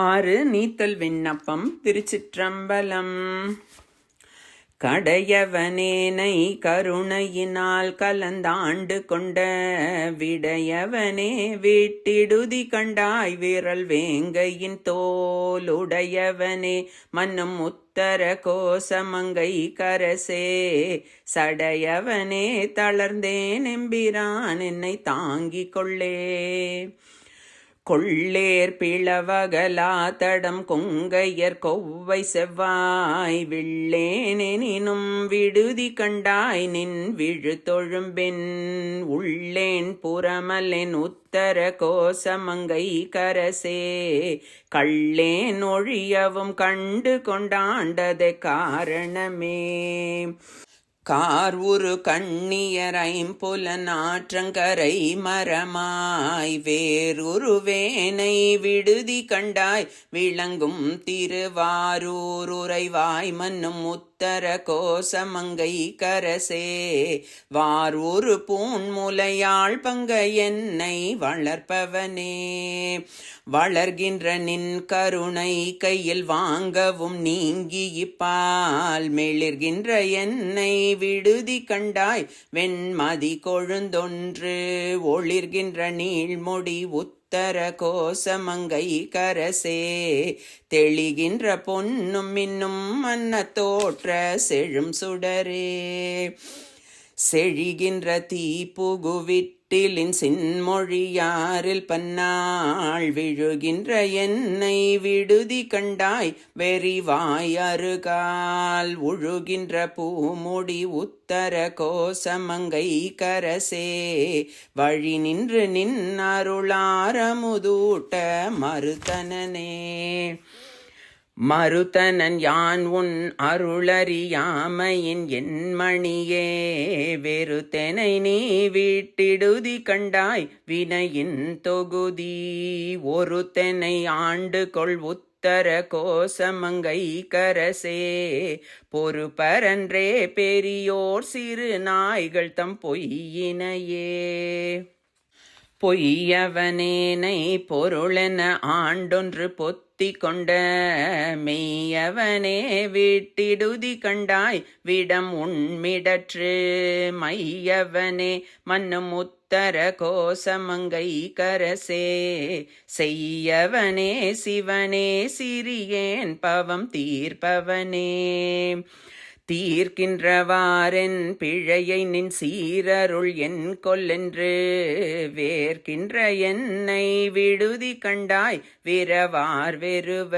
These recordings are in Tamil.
ஆறு நீத்தல் விண்ணப்பம் திருச்சிற்றம்பலம். கடையவனேனை கருணையினால் கலந்தாண்டு கொண்ட விடையவனே வீட்டிடுதி கண்டாய் விரல் வேங்கையின் தோலுடையவனே மன்னும் உத்தர கோசமங்கை கரசே சடையவனே தளர்ந்தேன் எம்பிரான் என்னை தாங்கிக் கொள்ளே. கொள்ளேர் பிளவகலா தடம் கொங்கையர் கொவ்வை செவ்வாய் விள்ளேனெனினும் விடுதி கண்டாய் நின் விழு தொழும்பின் உள்ளேன் புறமலென் உத்தர கோசமங்கை கரசே. கள்ளேன் ஒழியவும் கண்டு கொண்டாண்டது காரணமே. கார் உரு கண்ணியர் ஐம்புலன் ஆற்றங்கரை மரமாய் வேறுருவேனை விடுதி கண்டாய் விளங்கும் திருவாரூர் உறைவாய் மன்னும் முத்து உத்தர கோசமங்கை கரசே வாரூர் பூண்முலையாள் பங்க என்னை வளர்ப்பவனே. வளர்கின்ற நின் கருணை கையில் வாங்கவும் நீங்கி இப்பால். மெளிர்கின்ற என்னை விடுதி கண்டாய் வெண்மதி கொழுந்தொன்று. ஒளிர்கின்ற நீள்மொடி உத்தர கோசமங்கை கரசே தெளிகின்ற பொன்னும் இன்னும் மன்ன தோற்ற செழும் சுடரே. செழிகின்ற தீப்புகுவிட்டிலின் சின்மொழியாரில் பன்னாள் விழுகின்ற என்னை விடுதி கண்டாய் வெறிவாய் அருகால் உழுகின்ற பூமுடி உத்தர கோசமங்கை கரசே. வழி நின்று நின் அருளாரமுதூட்ட மறுத்தனனே. மறுத்தனன் யான் உன் அருளறியாமையின் என்மணியே வெறுத்தனை நீ வீட்டிடுதி கண்டாய் வினையின் தொகுதி. ஒருத்தனை ஆண்டு கொள் உத்தர கோசமங்கை கரசே பொறுப்பரன்றே பெரியோர் சிறு நாய்கள் தம் பொய்யினையே. பொய்யவனேனை பொருளென ஆண்டொன்று பொத்தி கொண்ட மெய்யவனே வீட்டிடுதி கண்டாய் விடம் உண்மிடற்று மையவனே மன்னும் உத்தர கோசமங்கை கரசே. செய்யவனே சிவனே சிறியேன் பவம் தீர்ப்பவனே. தீர்க்கின்றவாறென் பிழையை நின் சீரருள் என் கொல்லென்று. வேர்க்கின்ற என்னை விடுதி கண்டாய் விரவார் வெறுவ.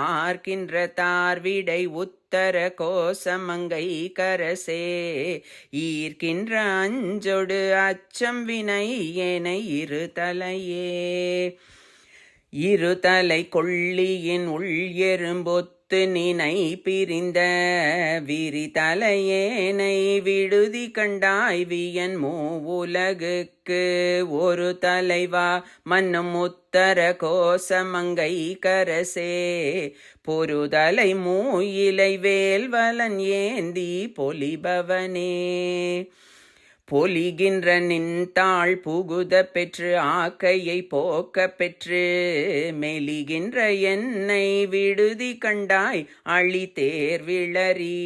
ஆர்க்கின்ற தார்விடை உத்தர கோசமங்கை கரசே. ஈர்க்கின்ற அஞ்சொடு அச்சம் வினை என இரு தலையே இருதலை கொள்ளியின் உள் எறும்பொத்து நினை பிரிந்த விரி தலையேனை விடுதி கண்டாய் வியன் மூவுலகுக்கு ஒரு தலைவா மன்னும் உத்தர கோசமங்கை கரசே. பொருதலை மூயிலை வேல்வலன் ஏந்தி பொலிபவனே. பொலிகின்ற நின்றாள் புகுத பெற்று ஆக்கையை போக்க பெற்று மெலிகின்ற என்னை விடுதி கண்டாய் அழி தேர்விளறி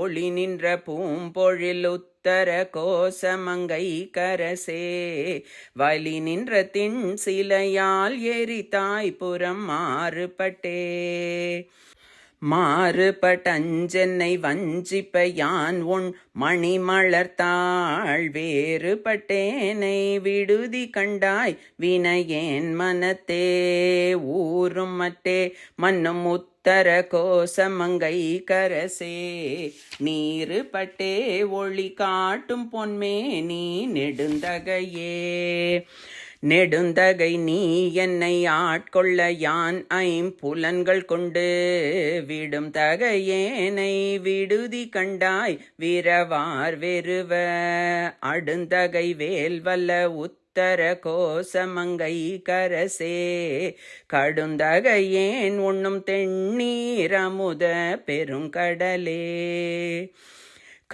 ஒளி நின்ற பூம்பொழில் உத்தர கோசமங்கை கரசே வலி நின்ற தின் சிலையால் எரித்தாய் புறம் மாறுபட்டே. மாறுபட்டஞ்சென்னை வஞ்சிப்ப யான் உன் மணிமலர்த்தாள் வேறுபட்டேனை விடுதி கண்டாய் வினையேன் மனத்தே ஊரும் மட்டே மன்னும் உத்தர கோசமங்கை கரசே. நீரு பட்டே ஒளி காட்டும் பொன்மே நீ நெடுந்தகையே. நெடுந்தகை நீ என்னை ஆட்கொள்ள யான் ஐம்புலன்கள் கொண்டு. விடும் தகையேனை விடுதி கண்டாய் வீரவார் வெறுவ. அடுந்தகை வேல்வல்ல உத்தர கோசமங்கை கரசே. கடுந்தகையேன் உண்ணும் தென்னீரமுத பெருங்கடலே.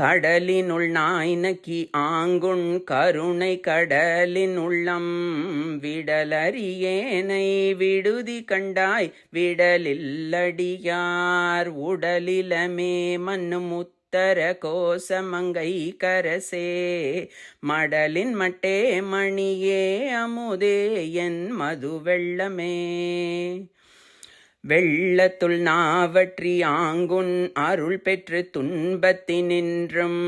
கடலினுள் நாய் ஆங்குண் கருணை கடலின் உள்ளம் விடலறியேனை விடுதி கண்டாய் விடலில்லடியார் உடலிலமே மண்ணு முத்தர கோசமங்கை கரசே. மடலின் மட்டே மணியே அமுதே என் மது வெள்ளமே வெள்ளத்துள் நாவற்றி ஆங்குன் அருள் பெற்று துன்பத்தினின்றும்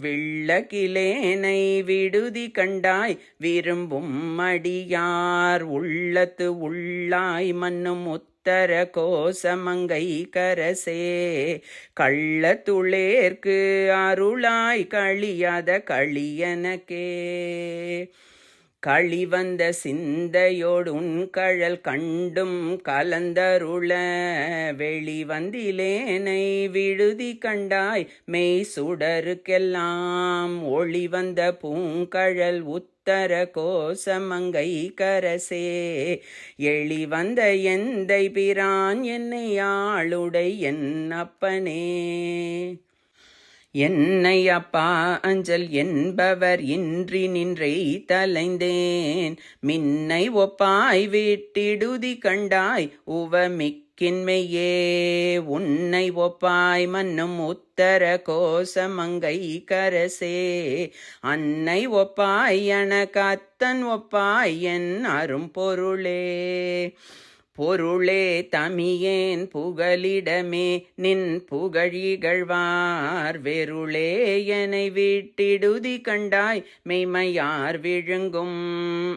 விள்ளகிலேனை விடுதி கண்டாய் விரும்பும் அடியார் உள்ளத்து உள்ளாய் மன்னும் உத்தர கோசமங்கை கரசே. கள்ளத்துளேர்க்கு அருளாய் கழியாத களியனக்கே. களிவந்த சிந்தையோடுன் கழல் கண்டும் கலந்தருள வெளிவந்திலேனை விடுதி கண்டாய் மெய் சுடருக்கெல்லாம் ஒளிவந்த பூங்கழல் உத்தர கோசமங்கை கரசே. எளி வந்த எந்தை பிரான் என்னை ஆளுடை என் அப்பனே. என்னை அப்பா அஞ்சல் என்பவர் இன்றி நின்றை தலைந்தேன். மின்னை ஒப்பாய் வீட்டிடுதி கண்டாய் உவமிக்கின்மையே. உன்னை ஒப்பாய் மன்னும் உத்தர கோசமங்கை கரசே. அன்னை ஒப்பாய் என கத்தன் ஒப்பாய் என் அரும்பொருளே. பொருளே தமியேன் புகலிடமே நின் புகழிகழ்வார் வெருளே என்னை வீட்டிடுதி கண்டாய் மெய்மையார் விழுங்கும்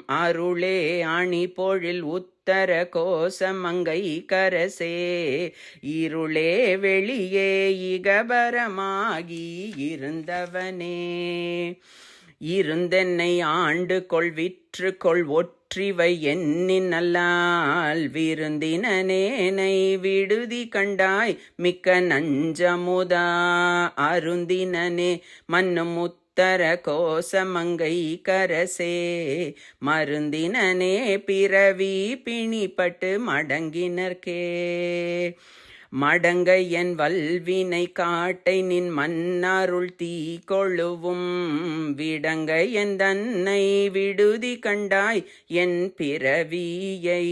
அருளே அணி பொழில் உத்தர கோசமங்கை கரசே. இருளே வெளியே இகபரமாகி இருந்தவனே. இருந்தென்னை ஆண்டு கொள் விற்று கொள் ஒற்றிவை எண்ணின் நல்லால் விருந்தினனேனை விடுதி கண்டாய் மிக்க நஞ்சமுதா அருந்தினனே மன்னும் உத்தர கோசமங்கை கரசே. மருந்தினனே பிறவி பிணிப்பட்டு மடங்கினர்கே மடங்க என் வல்வினை காட்டை நின் மன்னருள் தீ கொழுவும் விடங்க என் தன்னை விடுதி கண்டாய் என் பிறவியை.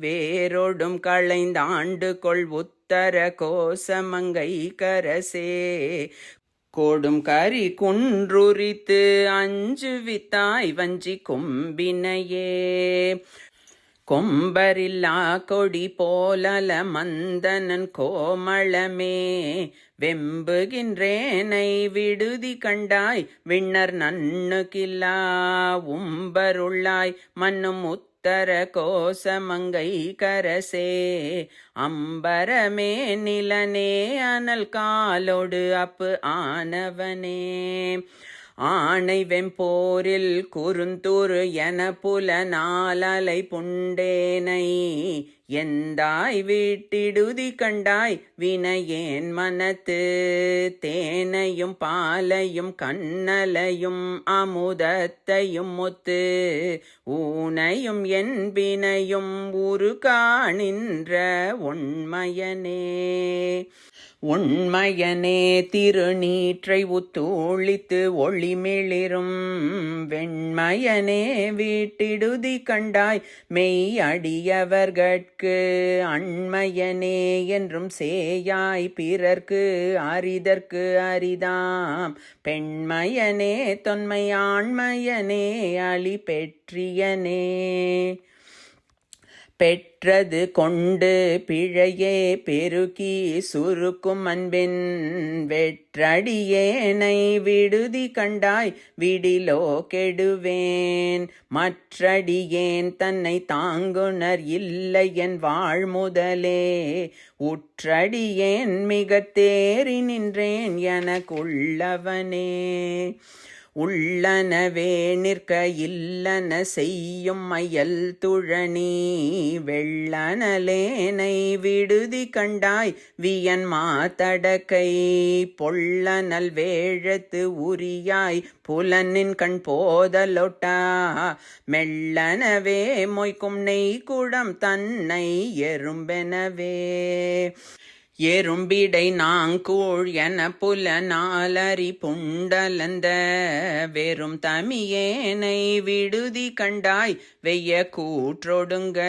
வேரோடும் களைந்தாண்டு கொள் உத்தர கோசமங்கை கரசே. கோடும் கரி குன்றுரித்து அஞ்சு வித்தாய் வஞ்சி கொம்பினையே. கொம்பரில்லா கொடி போலல மந்தனன் கோமளமே. வெம்புகின்றேனை விடுதி கண்டாய் விண்ணர் நன்னுகில்லா உம்பருள்ளாய் மன்னும் உத்தர கோசமங்கை கரசே. அம்பரமே நிலனே அனல் காலோடு அப்பு ஆனவனே. ஆணை வெம்போரில் குறுந்தூறு என புல நாலலை புண்டேனை. எந்தாய் வீட்டிடுதி கண்டாய் வினையேன் மனத்து. தேனையும் பாலையும் கண்ணலையும் அமுதத்தையும் முத்து. ஊனையும் என்பினையும் உரு காணின்ற உண்மையனே உண்மையனே திருநீற்றை உத்தூளித்து ஒளிமிளிரும். வெண்மையனே வீட்டிடுதி கண்டாய் மெய் அடியவர்கட்கு அண்மையனே என்றும் சேயாய் பிறர்க்கு அரிதற்கு அரிதாம். பெண்மையனே தொன்மையாண்மையனே அலி அழி பெற்றியனே பெற்றது கொண்டு பிழையே பெருக்கி சுருக்கும் அன்பின் வெற்றடியேனை விடுதி கண்டாய் விடிலோ கெடுவேன். மற்றடியேன் தன்னை தாங்குனர் இல்லை என் வாழ் முதலே உற்றடியேன் மிக தேறி நின்றேன் எனக்குள்ளவனே. உள்ளனவே நிற்க இல்லன செய்யும் மயல் துழனி வெள்ளனலேனை விடுதி கண்டாய் வியன் மாத்தடக்கை பொள்ளனல் வேழத்து உரியாய் புலனின் கண் போதலொட்டா மெல்லனவே மொய்க்கும் நெய் குடம் தன்னை எறும்பெனவே எறும்பிடை நாங்கூழ் என புல நாலரி புண்டலந்த வெறும் தமியேனை விடுதி கண்டாய் வெய்ய கூற்றொடுங்க.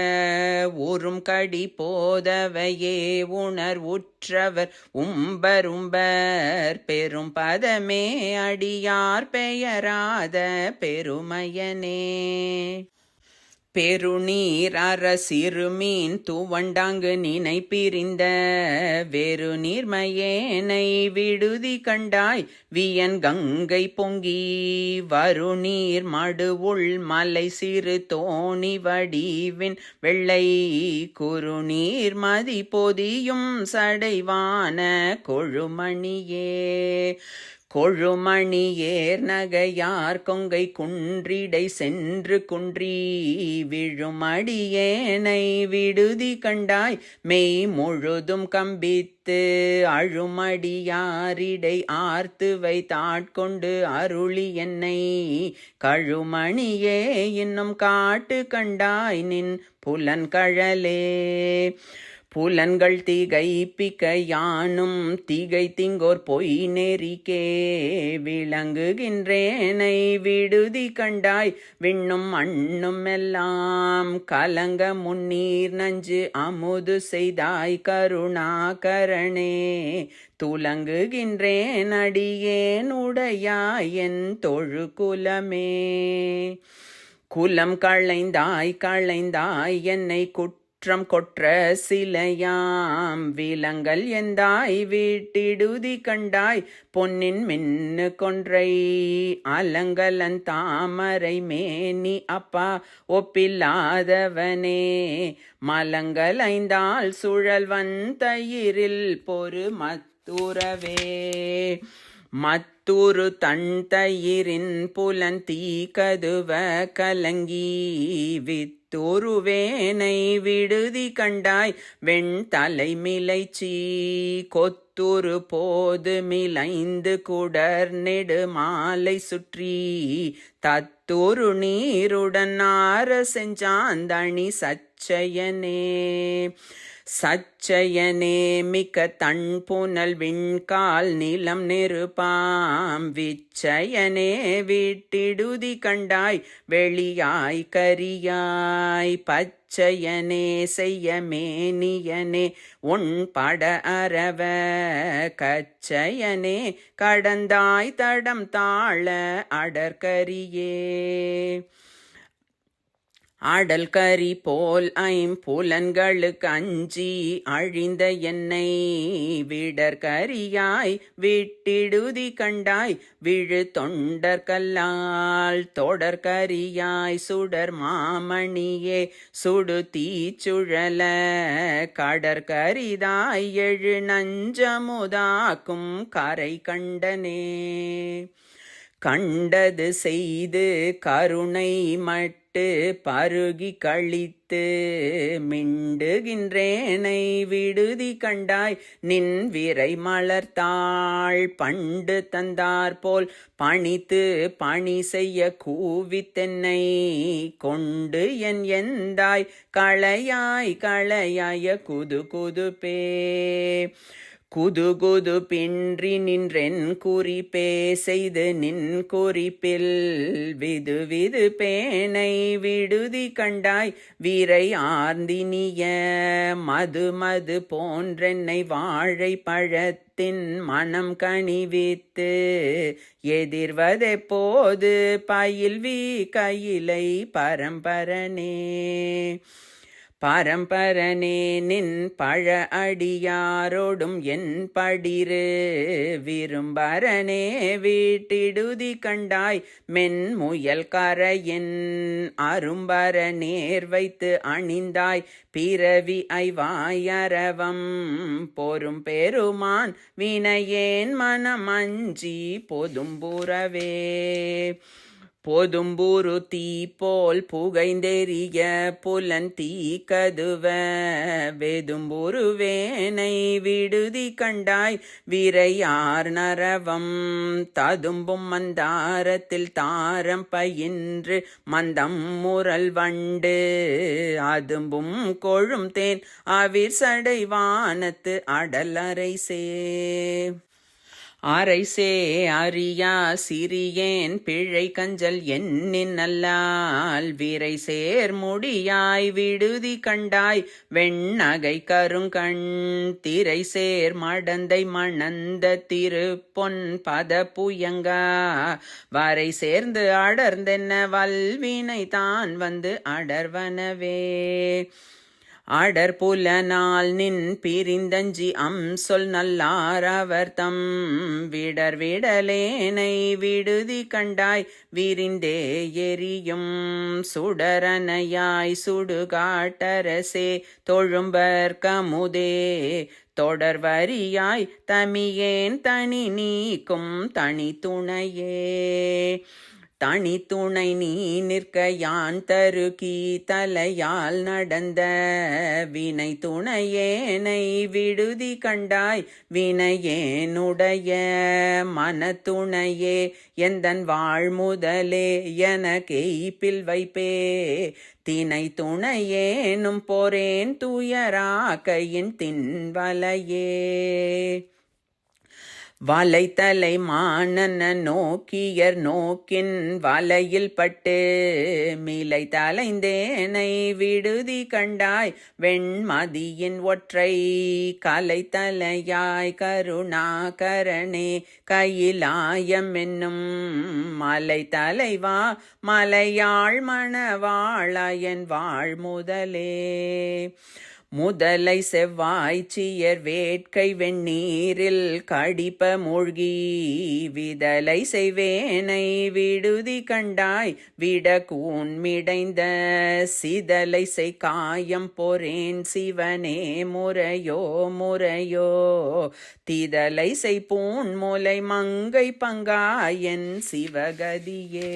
ஊரும் கடி போதவையே உணர் உற்றவர் உம்பர் உம்பர் பெரும் பதமே அடியார் பெயராத பெருமையனே. பெருநீர் அரசிறுமீன் தூவண்டாங்கு நினை பிரிந்த வேறு நீர்மையேனை விடுதி கண்டாய். வியன் கங்கை பொங்கி வருநீர் மடுவுள் மலை சிறு தோணி வடிவின் வெள்ளை குறுநீர் மதி பொதியும் சடைவான கொழுமணியே. கொழுமணியேர் நகையார் கொங்கை குன்றிடை சென்று குன்றி விழுமடியேனை விடுதி கண்டாய் மெய் முழுதும் கம்பித்து அழுமடியாரிடை ஆர்த்து வைத்தாட்கொண்டு அருளி என்னை. கழுமணியே இன்னும் காட்டு கண்டாய் நின் புலன்கழலே புலன்கள் திகைப்பிக்க யானும் திகை திங்கோர் பொய் நெறிக்கே. விளங்குகின்றேனை விடுதி கண்டாய் விண்ணும் மண்ணும் எல்லாம் கலங்க முன்னீர் நஞ்சு அமுது செய்தாய் கருணாகரணே. துலங்குகின்றேன் அடியேன் உடையாய் என் தொழு குலமே. குலம் களைந்தாய் களைந்தாய் என்னை குட் குற்றம் கொற்ற சிலையாம் விலங்கல் எந்தாய்? வீட்டிடுதி கண்டாய் பொன்னின் மின்னு கொன்றை. அலங்கலன் தாமரை மேனி அப்பா ஒப்பில்லாதவனே. மலங்கள் ஐந்தால் சுழல் வந்தயிரில் பொறு மத்துறவே. மத்தூரு தன் தயிரின் புலன் தீ கதுவ கலங்கி வித் வித்துருவேனை விடுதி கண்டாய். வெண் தலைமிலைச்சி கொத்துரு போது மிளைந்து குடர் நெடு மாலை சுற்றி. தத்துரு நீருடன் ஆற செஞ்சாந்தணி சச்சயனே. சச்சயனே மிக்க தன் புனல் விண்கால் நிலம் நெருப்பாம். விச்சயனே விட்டிடுதி கண்டாய் வெளியாய் கரியாய். பச்சையனே செய்ய மேனியனே உன் பட அரவ கச்சயனே கடந்தாய் தடம் தாழ அடற்கரியே. ஆடல் கரி போல் ஐம்புலன்களுக்கு அஞ்சி அழிந்த என்னை விடர் கரியாய் விட்டிடுதி கண்டாய் விழு தொண்டர் கல்லால் தொடர் கரியாய் சுடர் மாமணியே சுடு தீச்சுழல கடற்கரிதாய் எழு நஞ்சமுதாக்கும் கரை கண்டனே. கண்டது செய்து கருணை மட்டு பருகி கழித்து மிண்டுகின்றேனை விடுதி கண்டாய் நின் விரை மலர்த்தாள் பண்டு தந்தார் போல் பணித்து பணி செய்ய கூவித்தென்னை கொண்டு என் எந்தாய் களையாய் களையாய குது குது பே குது பின்றி நின்றென் குறிப்பே செய்து நின் குறிப்பில். விது விது பேனை விடுதி கண்டாய் வீரை ஆர்ந்தினிய மது மது போன்றென்னை வாழை பழத்தின் மனம் கனிவித்து. எதிர்வதெப்போது பயில்வி கையிலை பரம்பரனே. பரம்பரனே நின் பழ அடியாரோடும் என் படிரு விரும்பரனே வீட்டிடுதி கண்டாய் மென் முயல் கரையின் அரும்பர நேர் வைத்து அணிந்தாய். பிறவி ஐவாயரவம் போரும் பெருமான் வினையேன் மனமஞ்சி பொதும்புறவே. பொதும்புரு தீ போல் புகைந்தெறிய புலன் தீ கதுவ வெதும்புரு வேனை விடுதி கண்டாய் விரையார் நரவம். ததும்பும் மந்தாரத்தில் தாரம் பயின்று மந்தம் முரல் வண்டு. அதும்பும் கொழும் தேன் அவிர் சடை வானத்து அடலரை சே. ஆரைசே அறியா சிறியேன் பிழை கஞ்சல் என்னின் நல்லால் வீரை சேர் முடியாய் விடுதி கண்டாய். வெண்ணகை கருங்கண் திரை சேர் மடந்தை மணந்த திருப்பொன் பத புயங்கா வரை சேர்ந்து அடர்ந்தென்ன வல்வினை தான் வந்து அடர்வனவே. அடர் புலனால் நின் பிரிந்தஞ்சி அம் சொல் நல்லார் அவர் தம் விடர் விடலேனை விடுதி கண்டாய் விரிந்தே எரியும் சுடரனையாய் சுடுகாட்டரசே தொழும்பர் கமுதே தொடர்வரியாய் தமியேன் தனி நீக்கும் தனி துணையே. தனி துணை நீ நிற்க யான் தருகி தலையால் நடந்த வினை துணையேனை விடுதி கண்டாய். வினையேனுடைய மனத்துணையே எந்தன் வாழ் முதலே என கெய்ப்பில் வைப்பே. தினை துணையேனும் போரேன் துயராக்கையின் தின்வலையே வலைத்தலை மானன நோக்கியர் நோக்கின் வலையில் பட்டு மீலை தலைந்தேனை விடுதி கண்டாய் வெண்மதியின் ஒற்றை கலை தலையாய் கருணாகரணே கையிலாயம் என்னும் மலை தலைவா மலையாள் மணவாழ என் வாழ் முதலே. முதலை செவ்வாய் சியர் வேட்கை வெண்ணீரில் கடிப்ப மூழ்கி விதலை செய்வேனை விடுதி கண்டாய் விட கூன்மிடைந்த சிதலை செய் காயம் பொறேன் சிவனே முறையோ முறையோ. திதலை செய் பூன் மூலை மங்கை பங்காயன் சிவகதியே.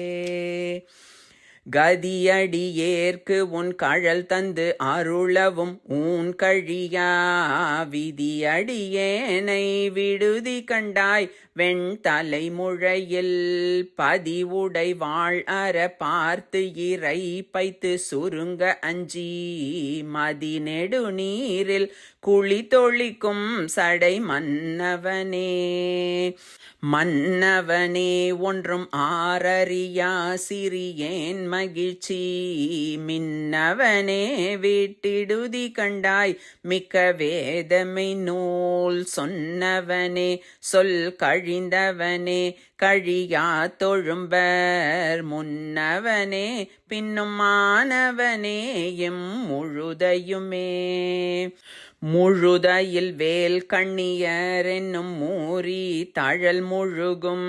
கதியடியேற்கு உன் கழல் தந்து அருளவும் ஊன் கழியா. விதியடியேனை விடுதி கண்டாய் வெண் தலைமுழையில் பதிவுடை வாழ் அற பார்த்து இறை பைத்து சுருங்க அஞ்சி. மதி நெடு நீரில் குழி தொழிக்கும் சடை மன்னவனே. மன்னவனே ஒன்றும் ஆரறியா சிறியேன் மகிழ்ச்சி. மின்னவனே வீட்டிடுதி கண்டாய். மிக்க வேதமை நூல் சொன்னவனே சொல் கழிந்தவனே கழியா தொழும்பர் முன்னவனே பின்னுமானவனே எம் முழுதையுமே. முழுதையில் வேல் கண்ணியர் என்னும் மூரி தழல் முழுகும்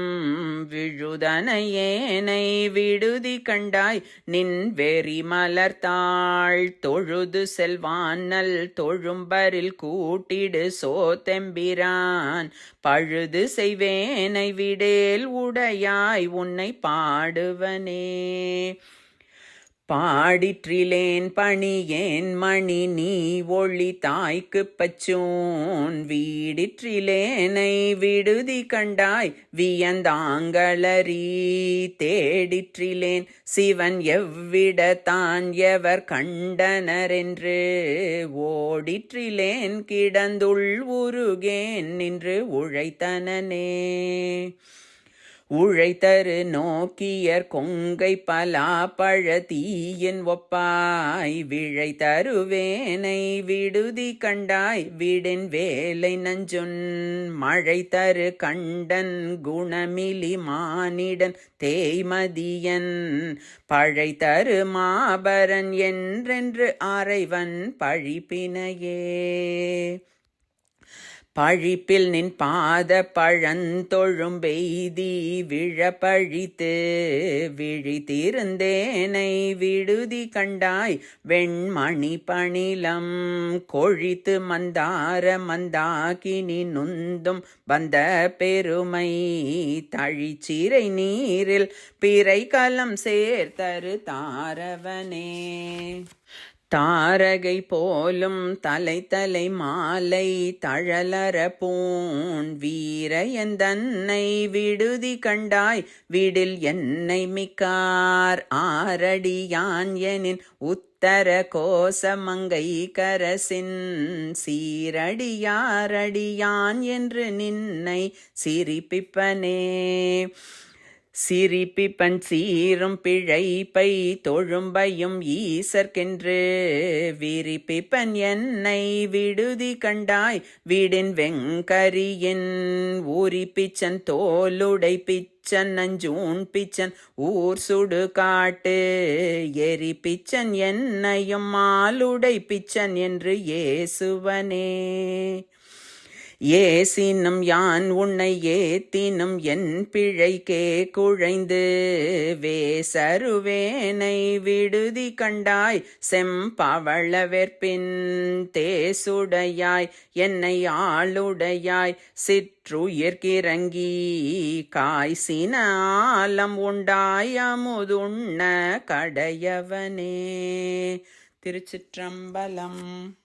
விழுதனையேனை விடுதி கண்டாய். நின் வெறி மலர்த்தாள் தொழுது செல்வானல் தொழும்பரில் கூட்டிடு சோத்தெம்பிரான். பழுது செய்வேனை விடேல் உடையாய். உன்னை பாடுவனே. பாடிற்றிலேன் பணியேன் மணி நீ ஒளி தாய்க்கு பச்சோன். வீடிற்றிலேனை விடுதி கண்டாய் வியந்தாங்களறி தேடிற்றிலேன். சிவன் எவ்விட தான் எவர் கண்டனரென்று ஓடிற்றிலேன் கிடந்துள் உருகேன் நின்று உழைத்தனனே. உழைத்தரு நோக்கியர் கொங்கை பலா பழ தீயின் ஒப்பாய் விழை தருவேனை விடுதி கண்டாய் விடின் வேலை நஞ்சுன் மழை தரு கண்டன் குணமிலி மானிடன் தேய்மதியன் பழை தரு மாபரன் என்றென்று அறைவன் பழிப்பினையே. பழிப்பில் நின் பாத பழந்தொழும் பெய்தி விழ பழித்து விழித்திருந்தேனை விடுதி கண்டாய் வெண்மணி பணிலம் கொழித்து மந்தார மந்தாகினி நுந்தும் வந்த பெருமை தழிச்சிறை நீரில் பிறை கலம் சேர்த்தரு தாரவனே. தாரகை போலும் தலை தலை மாலை தழலற பூண் வீரையந்தன்னை விடுதி கண்டாய் விடில் என்னை மிக்கார் ஆரடியான் எனின் உத்தர கோசமங்கை கரசின் சீரடியாரடியான் என்று நின்னை சிரிப்பிப்பனே. சிரிப்பிப்பன் சீரும் பிழைப்பை தொழும்பையும் ஈசர்க்கென்று. விரிப்பிப்பன் என்னை விடுதி கண்டாய் வீடின் வெங்கரியின் ஊரி பிச்சன் தோலுடை பிச்சன் நஞ்சூன் பிச்சன் ஊர் சுடு காட்டு. எரி பிச்சன் என்னையும் மாலுடை பிச்சன் என்று ஏசுவனே. ஏசினும் யான் உன்னை ஏத்தினும் என் பிழைக்கே குழைந்து வேசருவேனை விடுதி கண்டாய் செம்பவளவெற்பின் தேசுடையாய் என்னை ஆளுடையாய் சிற்றுயிர்கிறங்கி காய்சின ஆலம் உண்டாய் அமுதுண்ண கடையவனே. திருச்சிற்றம்பலம்